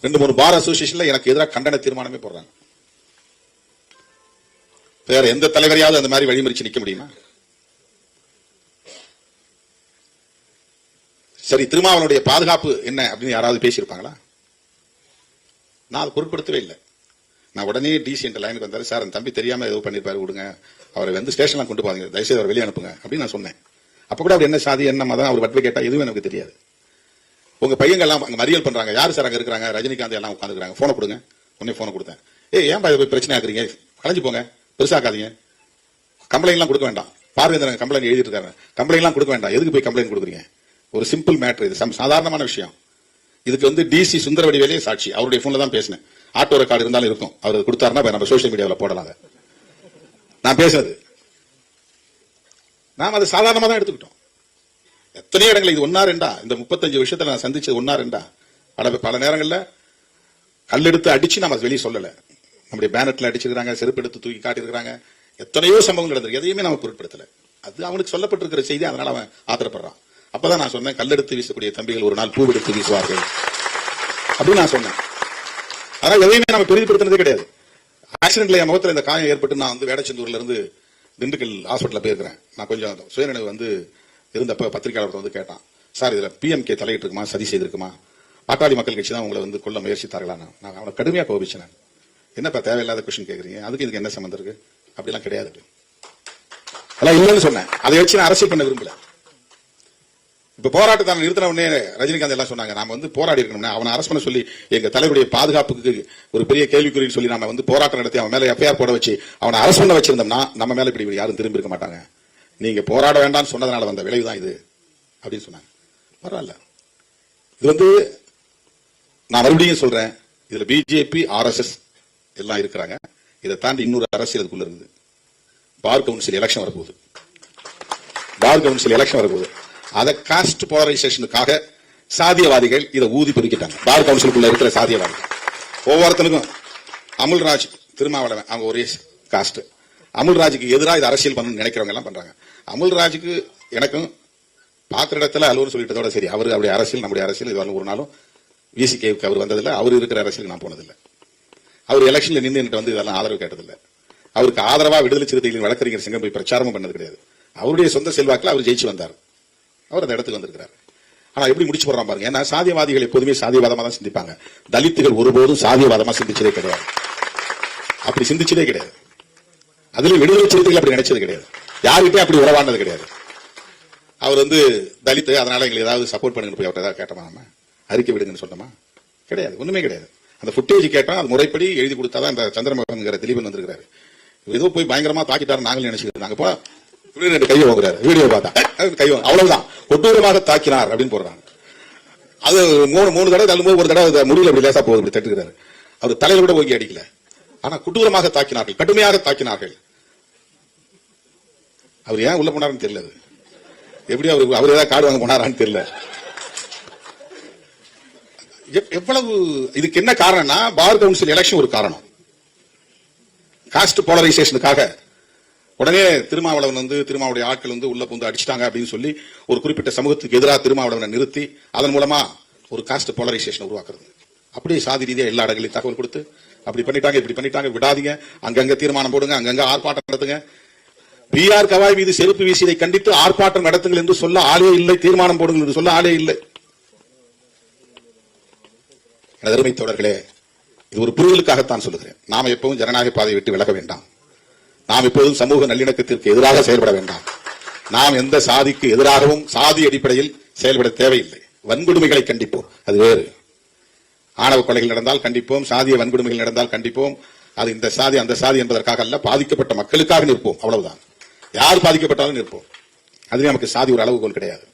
ரெண்டு மூணு பார் அசோசியேஷன்ல எனக்கு எதிராக கண்டன தீர்மானமே போடுறாங்க. வேற எந்த தலைவரையாவது அந்த மாதிரி வழிமறிச்சு நிக்க முடியுமா? சரி திருமாவளவனுடைய பாதுகாப்பு என்ன அப்படின்னு யாராவது பேசியிருப்பாங்களா? நான் அதை பொருட்படுத்தவே இல்லை. நான் உடனே டிசி என்ற லைனுக்கு வந்தாரு. சார் அந்த தம்பி தெரியாம ஏதோ பண்ணிருப்பாரு விடுங்க. அவரை வந்து ஸ்டேஷன்லாம் கொண்டு போவாங்க தயவுசெய்து அவரை வெளியே அனுப்புங்க. அப்படின்னு நான் சொன்னேன். அப்ப கூட அவர் என்ன சாதி என்ன மதம் அவர் பட்டு கேட்டா எதுவும் எனக்கு தெரியாது. உங்க பையங்கள்லாம் அங்க மறியல் பண்றாங்க. யார் சார் அங்க இருக்கிறாங்க? ரஜினிகாந்த் எல்லாம் உட்காந்துருக்காங்க போனை கொடுங்க. உடனே போனை கொடுத்தேன். ஏ ஏன் இதை போய் பிரச்சனை ஆக்குறீங்க கலைஞ்சு போங்க. பெருசாக்காதீங்க. கம்ப்ளைண்ட்லாம் கொடுக்க வேண்டாம். பார்வேந்திரன் கம்ப்ளைண்ட் எழுதிட்டு இருக்காங்க கம்ப்ளைண்ட்லாம் கொடுக்க வேண்டாம். எதுக்கு போய் கம்ப்ளைண்ட் கொடுக்குறீங்க? ஒரு சிம்பிள் மேட்ரு இது. சாதாரணமான விஷயம். இதுக்கு வந்து டிசி சுந்தரவடிவேலே சாட்சி. அவருடைய போன்ல தான் பேசினேன். ஆட்டோ ரெக்கார்டு இருந்தாலும் இருக்கும். அவர் கொடுத்தாருன்னா நம்ம சோஷியல் மீடியாவில் போடலாம் நான் பேசுறது. நாம் அதை சாதாரணமா தான் எடுத்துக்கிட்டோம். எத்தனையோ இடங்கள் இது ஒன்னா ரெண்டா? இந்த முப்பத்தஞ்சு விஷயத்துல நான் சந்திச்சது ஒன்னா ரெண்டா? பல பல நேரங்கள்ல கல்லெடுத்து அடிச்சு நம்ம வெளியே சொல்லல. நம்முடைய பேனட்ல அடிச்சிருக்காங்க செருப்பு எடுத்து தூக்கி காட்டியிருக்காங்க எத்தனையோ சம்பவங்கள் நடந்திருக்கு. எதையுமே நம்ம பொருட்படுத்தல. அது அவனுக்கு சொல்லப்பட்டிருக்கிற செய்தி அதனால அவன் ஆத்திரப்படுறான். அப்பதான் நான் சொன்னேன் கல்லெடுத்து வீசக்கூடிய தம்பிகள் ஒரு நாள் பூவெடுத்து வீசுவார்கள். அப்படின்னு நான் சொன்னேன். அதனால எதையுமே நம்ம பெரிதுபடுத்தினதே கிடையாது. ஆக்சிடென்ட்ல என் முகத்துல இந்த காயம் ஏற்பட்டு நான் வந்து வேடச்செந்தூர்ல இருந்து திண்டுக்கல் ஹாஸ்பிட்டல்ல போயிருக்கிறேன். நான் கொஞ்சம் சுயநினைவு வந்து இருந்தப்ப பத்திரிகையாளர் வந்து கேட்டான் சார் இதுல பிஎம்கே தலையிட்டு இருக்குமா சதி செய்திருக்குமா? பாட்டாளி மக்கள் கட்சி தான் உங்களை வந்து கொல்ல முயற்சித்தார்களா? நான் அவனை கடுமையா கோபிச்சேன் என்னப்பா தேவையில்லாத கொஸ்டின் கேக்குறீங்க? அதுக்கு இதுக்கு என்ன சம்மந்தம் இருக்கு? அப்படிலாம் கிடையாது. அதெல்லாம் இல்லைன்னு சொன்னேன். அதை வச்சு நான் அரசியல் பண்ண விரும்பல. இப்ப போராட்டத்தை நிறுத்தின உடனே ரஜினிகாந்த் எல்லாம் சொன்னாங்க நாம வந்து போராடி இருக்கணும்னா அவனை அரசு பண்ண சொல்லி எங்க தலைவருடைய பாதுகாப்புக்கு ஒரு பெரிய கேள்விக்குறின்னு சொல்லி நாம வந்து போராட்டம் நடத்தி அவன் மேல எஃப்ஐஆர் போட வச்சு அவனை அரசு பண்ண வச்சிருந்தோம்னா நம்ம மேல இப்படி யாரும் திரும்பி இருக்க மாட்டாங்க. நீங்க போராட வேண்டாம்னு சொன்னதுனால வந்த விளைவு தான் இது அப்படின்னு சொன்னாங்க. பரவாயில்ல. இது வந்து நான் மறுபடியும் சொல்றேன் இதுல பிஜேபி ஆர்எஸ்எஸ் எல்லாம் இருக்கிறாங்க. இதை தாண்டி இன்னொரு அரசியல் அதுக்குள்ள இருக்குது. பார் கவுன்சில் எலெக்ஷன் வரப்போகுது. பார் கவுன்சில் எலெக்ஷன் வரப்போகுது. அதை காஸ்ட் போலரைசேஷனுக்காக சாதியவாதிகள் இதை ஊதி பிரிக்கிட்டாங்க. பார் கவுன்சிலுக்குள்ள இருக்கிற சாதியவாதிகள். ஒவ்வொருத்தனுக்கும் அமுல்ராஜ் திருமாவளவன் அவங்க ஒரே காஸ்ட் அமுல்ராஜுக்கு எதிராக இது அரசியல் பண்ணணும்னு நினைக்கிறவங்க எல்லாம் பண்றாங்க. அமுல்ராஜுக்கு எனக்கும் பார்க்குற இடத்துல அலுவலர் சொல்லிட்டதோட சரி அவர் அவருடைய அரசியல் நம்முடைய அரசியல் இது ஒரு நாளும் விசிகேவுக்கு அவர் வந்ததில்லை அவர் இருக்கிற அரசியல் நான் போனதில்லை. அவர் எலெக்ஷன்ல நின்று என்கிட்ட வந்து இதெல்லாம் ஆதரவு கேட்டதில்லை. அவருக்கு ஆதரவா விடுதலை சிறுத்தைகளின் வழக்கறிஞர் சங்கம் போய் பிரச்சாரமும் பண்ணது கிடையாது. அவருடைய சொந்த செல்வாக்கில் அவர் ஜெயிச்சு வந்தார். அவர் அந்த இடத்துக்கு வந்திருக்கிறார். ஆனா எப்படி முடிச்சு போடுறான் பாருங்க. ஏன்னா சாதியவாதிகள் எப்போதுமே சாதியவாதமா தான் சிந்திப்பாங்க. தலித்துகள் ஒருபோதும் சாதியவாதமா சிந்திச்சதே கிடையாது. அப்படி சிந்திச்சதே கிடையாது. அதுல விடுதலை சிறுத்தைகள் அப்படி நினைச்சது கிடையாது. யாருக்கிட்டே அப்படி உறவானது கிடையாது. அவர் வந்து தலித்து அதனால எங்களுக்கு ஏதாவது சப்போர்ட் பண்ணுங்க போய் அவர்கிட்ட ஏதாவது கேட்டோமா நம்ம? அறிக்கை விடுங்கன்னு சொன்னோமா? கிடையாது ஒண்ணுமே கிடையாது. அந்த ஃபுட்டேஜ் கேட்டா அது முறைப்படி எழுதி கொடுத்தாதான் இந்த சந்திரமோகன்கிற திலீபன் வந்திருக்காரு ஏதோ போய் பயங்கரமா தாக்கிட்டாரு நாங்களும் நினைச்சுக்கிட்டு நாங்க போ ரெண்டு கையை வாங்குறாரு வீடியோ பார்த்தா. கை வாங்க அவ்வளவுதான். கொடூரமாக தாக்கினார் அப்படின்னு போடுறாங்க. அது மூணு மூணு தடவை தள்ளும்போது ஒரு தடவை அது முடியல இப்படி லேசா போகுது இப்படி தட்டுக்கிறாரு. அவர் தலையில கூட ஓங்கி அடிக்கல. ஆனா கொடூரமாக தாக்கினார்கள் கடுமையாக தாக்கினார்கள். அவர் ஏன் உள்ள போனாருன்னு தெரியல அது. எப்படி அவர் அவர் ஏதாவது காடு வாங்க போனாரான்னு தெரியல. எவ்வளவு இதுக்கு என்ன காரணம்னா பார் கவுன்சில் எலெக்ஷன் ஒரு காரணம். காஸ்ட் போலரைசேஷனுக்காக உடனே திருமாவளவன் வந்து திருமாவுடைய ஆட்கள் வந்து உள்ள புந்து அடிச்சிட்டாங்க அப்படின்னு சொல்லி ஒரு குறிப்பிட்ட சமூகத்துக்கு எதிராக திருமாவளவனை நிறுத்தி அதன் மூலமா ஒரு காஸ்ட் போலரைசேஷன் உருவாக்குறது. அப்படியே சாதி ரீதியாக எல்லா இடங்களையும் தகவல் கொடுத்து அப்படி பண்ணிட்டாங்க இப்படி பண்ணிட்டாங்க விடாதீங்க அங்கங்க தீர்மானம் போடுங்க அங்கங்க ஆர்ப்பாட்டம் நடத்துங்க பி ஆர் கவாய் மீது செருப்பு வீசியதை கண்டித்து ஆர்ப்பாட்டம் நடத்துங்கள் என்று சொல்ல ஆளே இல்லை தீர்மானம் போடுங்கள் என்று சொல்ல ஆளே இல்லை. அருமை தோழர்களே இது ஒரு புரிதலுக்காகத்தான் சொல்லுகிறேன். நாம் எப்பவும் ஜனநாயக பாதையை விட்டு விலக வேண்டாம். நாம் எப்போதும் சமூக நல்லிணக்கத்திற்கு எதிராக செயல்பட வேண்டாம். நாம் எந்த சாதிக்கு எதிராகவும் சாதி அடிப்படையில் செயல்பட தேவையில்லை. வன்கொடுமைகளை கண்டிப்போம். அது வேறு. ஆணவ கொலைகள் நடந்தால் கண்டிப்போம் சாதிய வன்கொடுமைகள் நடந்தால் கண்டிப்போம். அது இந்த சாதி அந்த சாதி என்பதற்காக அல்ல பாதிக்கப்பட்ட மக்களுக்காக நிற்போம். அவ்வளவுதான். யார் பாதிக்கப்பட்டாலும் நிற்போம். அது நமக்கு சாதி ஒரு அளவுகோல் கிடையாது.